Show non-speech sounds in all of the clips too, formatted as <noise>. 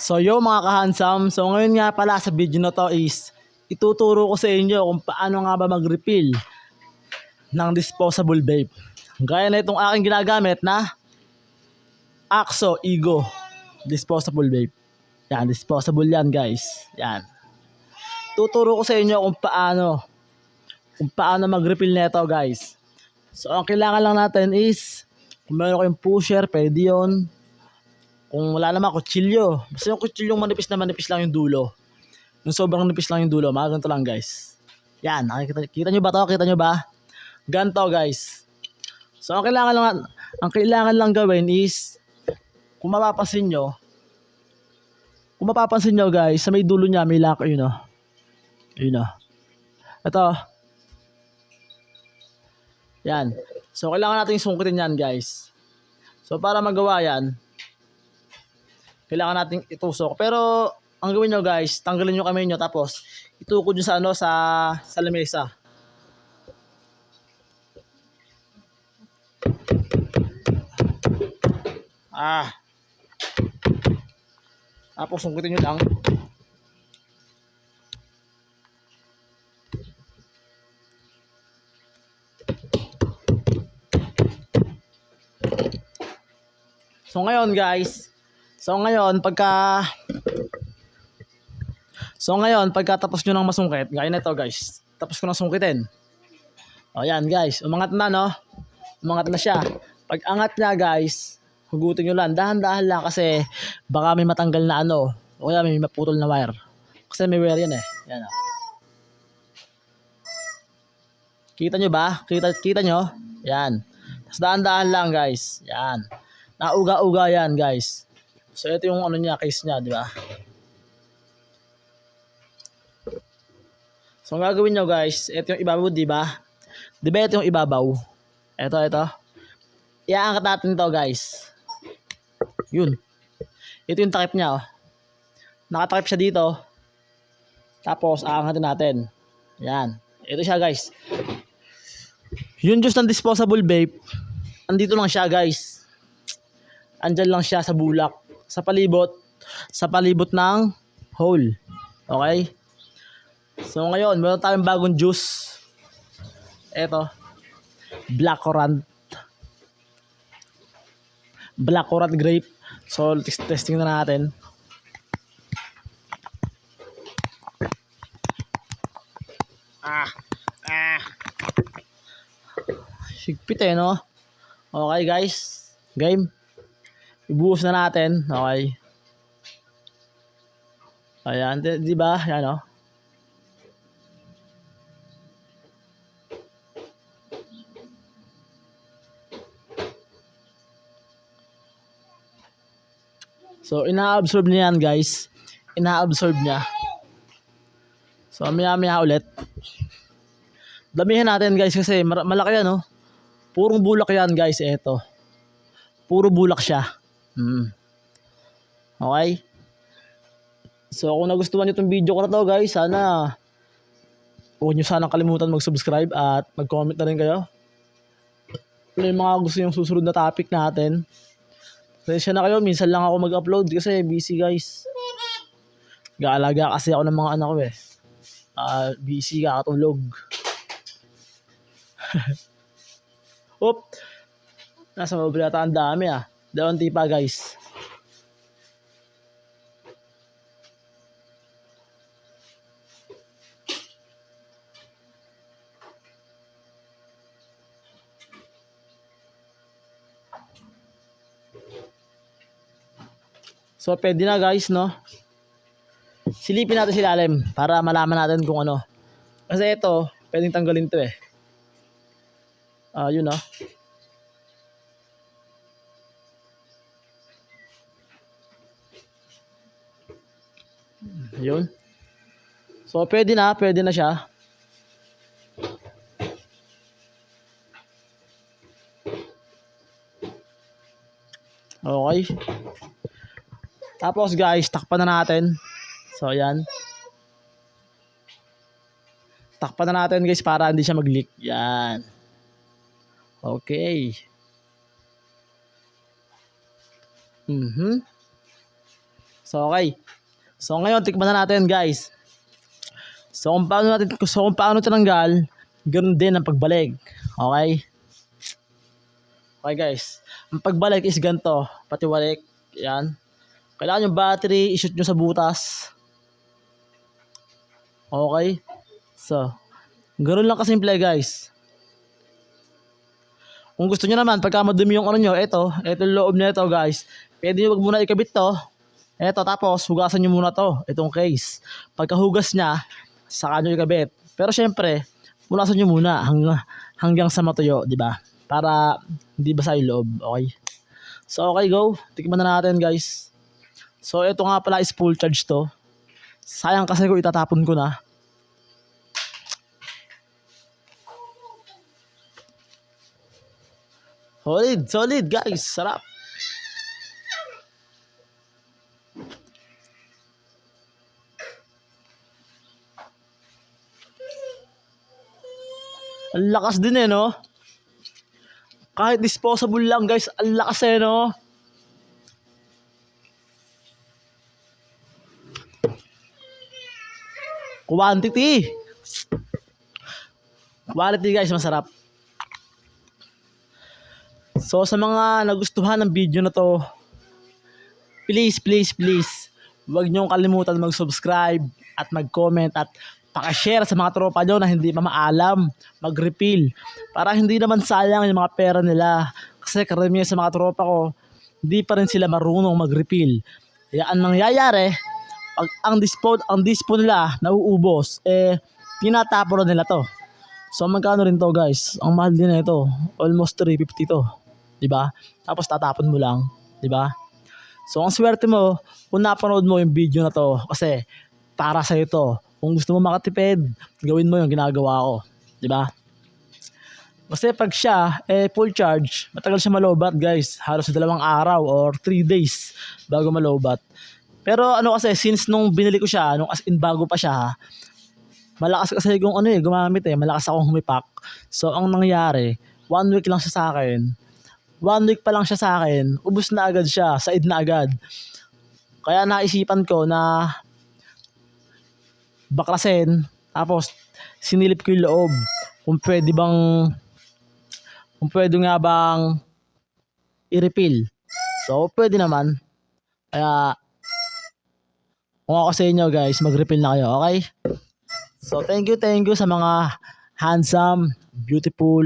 So yo mga kahansam, so ngayon nga pala sa video na to is ituturo ko sa inyo kung paano nga ba mag-refill ng disposable vape. Gaya na itong aking ginagamit na Axo Ego disposable vape. Yan, disposable yan guys. Yan. Tuturo ko sa inyo kung paano kung paano mag-refill nito guys. So ang kailangan lang natin is kung meron kayong pusher, pwede yun. Kung wala naman, kutsilyo. Basta yung kutsilyong manipis na manipis lang yung dulo. Yung sobrang nipis lang yung dulo. Mga ganito lang guys. Yan. Nakikita, kita nyo ba to? Kita nyo ba? Ganto guys. So ang kailangan lang, ang kailangan lang gawin is kung mapapansin nyo, kung mapapansin nyo guys, sa may dulo niya may lock, yun o. Yun o. Ito. Yan. So kailangan natin sungkitin yan guys. So para magawa yan, kailangan nating itusok. Pero ang gawin nyo guys, tanggalin nyo kamay nyo tapos itukod nyo sa ano sa sa lamesa. Ah. Tapos sungkitin nyo lang. So ngayon guys, so ngayon pagka So ngayon pagkatapos nyo ng masungkit, gaya na ito guys, tapos ko nang sungkitin. O yan guys, umangat na no, umangat na siya. Pag angat niya guys, hugutin nyo lang, dahan-dahan lang kasi baka may matanggal na ano, o kaya may maputol na wire. Kasi may wire yan eh, yan o. Kita nyo ba? Kita, kita nyo? Yan. Tapos dahan-dahan lang guys, yan. Nauga-uga yan, guys. So, ito yung ano niya, case niya, di ba? So, ang gagawin nyo, guys, ito yung ibabaw, di ba? Di ba ito yung ibabaw? Ito, ito. Iaangkat natin to, guys. Yun. Ito yung takip niya, oh. Nakatakip siya dito. Tapos, aangatin natin. Yan. Ito siya, guys. Yung juice ng disposable vape, andito lang siya, guys andyan lang siya sa bulak, sa palibot, sa palibot ng hole. Okay? So ngayon, meron tayong bagong juice. Ito. Blackcurrant. Blackcurrant grape. So, test- testing na natin. Ah. Ah. Higpit eh, no? Okay, guys. Game. Ibuhos na natin. Okay. Ayan, di, di ba? Yan oh. So, ina-absorb niya yan, guys. Ina-absorb niya. So, maya-maya ulit. Damihan natin, guys, kasi malaki yan, oh. Purong bulak yan, guys. Eto. Puro bulak siya. Mm. Okay? So kung nagustuhan nyo itong video ko na to guys, sana huwag nyo sana kalimutan mag-subscribe at mag-comment na rin kayo. Ano yung mga gusto yung susunod na topic natin. Pasensya na kayo, minsan lang ako mag-upload kasi busy guys. Gaalaga kasi ako ng mga anak ko eh. Ah, busy kakatulog. Oop! <laughs> Nasa mobile ata ang dami ah. Dalawang pa guys. So, pwede na guys, no? Silipin natin si lalim para malaman natin kung ano. Kasi ito, pwedeng tanggalin to eh. Ah, yun no? Yun. So, pwede na, pwede na siya. Okay. Tapos guys, takpan na natin. So, yan. Takpan na natin guys para hindi siya mag-leak. Yan. Okay. Mhm. So, okay. So, ngayon, tikman na natin, guys. So, kung paano natin, so, kung paano tinanggal, ganoon din ang pagbalik. Okay? Okay, guys. Ang pagbalik is ganito. Patiwalik. Yan. Kailangan yung battery, ishoot nyo sa butas. Okay? So, ganoon lang kasimple, guys. Kung gusto nyo naman, pagka madumi yung ano nyo, eto, eto yung loob nito guys. Pwede nyo wag muna ikabit to. Eto, tapos hugasan nyo muna to, itong case. Pagkahugas niya, saka nyo ikabit. Pero syempre, punasan nyo muna hanggang, hanggang sa matuyo, di ba? Para hindi basa yung loob, okay? So, okay, go. Tikman na natin, guys. So, ito nga pala is full charge to. Sayang kasi ko itatapon ko na. Solid, solid guys. Sarap. Ang lakas din eh, no? Kahit disposable lang, guys. Ang lakas eh, no? Quantity. Quality, guys. Masarap. So sa mga nagustuhan ng video na to, please, please, please, huwag niyong kalimutan mag-subscribe at mag-comment at pakashare sa mga tropa nyo na hindi pa maalam, mag-refill. Para hindi naman sayang yung mga pera nila. Kasi karamihan sa mga tropa ko, hindi pa rin sila marunong mag-refill. Kaya ang nangyayari, pag ang dispo, ang dispo nila nauubos, eh, tinatapon na nila to. So magkano rin to guys? Ang mahal din na ito. Almost 350 to. 'di ba? Tapos tatapon mo lang, 'di ba? So ang swerte mo kung napanood mo yung video na to kasi para sa ito. Kung gusto mo makatipid, gawin mo yung ginagawa ko, 'di ba? Kasi pag siya eh full charge, matagal siya malobat, guys. Halos dalawang araw or 3 days bago malobat. Pero ano kasi since nung binili ko siya, nung as in bago pa siya, malakas kasi kung ano eh, gumamit eh, malakas akong humipak. So ang nangyari, one week lang siya sa akin, one week pa lang siya sa akin, ubus na agad siya, said na agad. Kaya naisipan ko na baklasin, tapos sinilip ko yung loob. Kung pwede bang, kung pwede nga bang i-refill. So, pwede naman. Kaya, kung ako sa inyo guys, mag-refill na kayo, okay? So, thank you, thank you sa mga handsome, beautiful,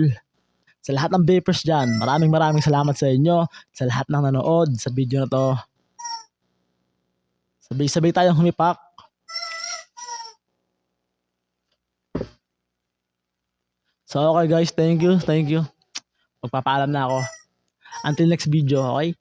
sa lahat ng vapors dyan, maraming maraming salamat sa inyo, sa lahat ng nanood sa video na to. Sabay-sabay tayong humipak. So okay guys, thank you, thank you. Magpapaalam na ako. Until next video, okay?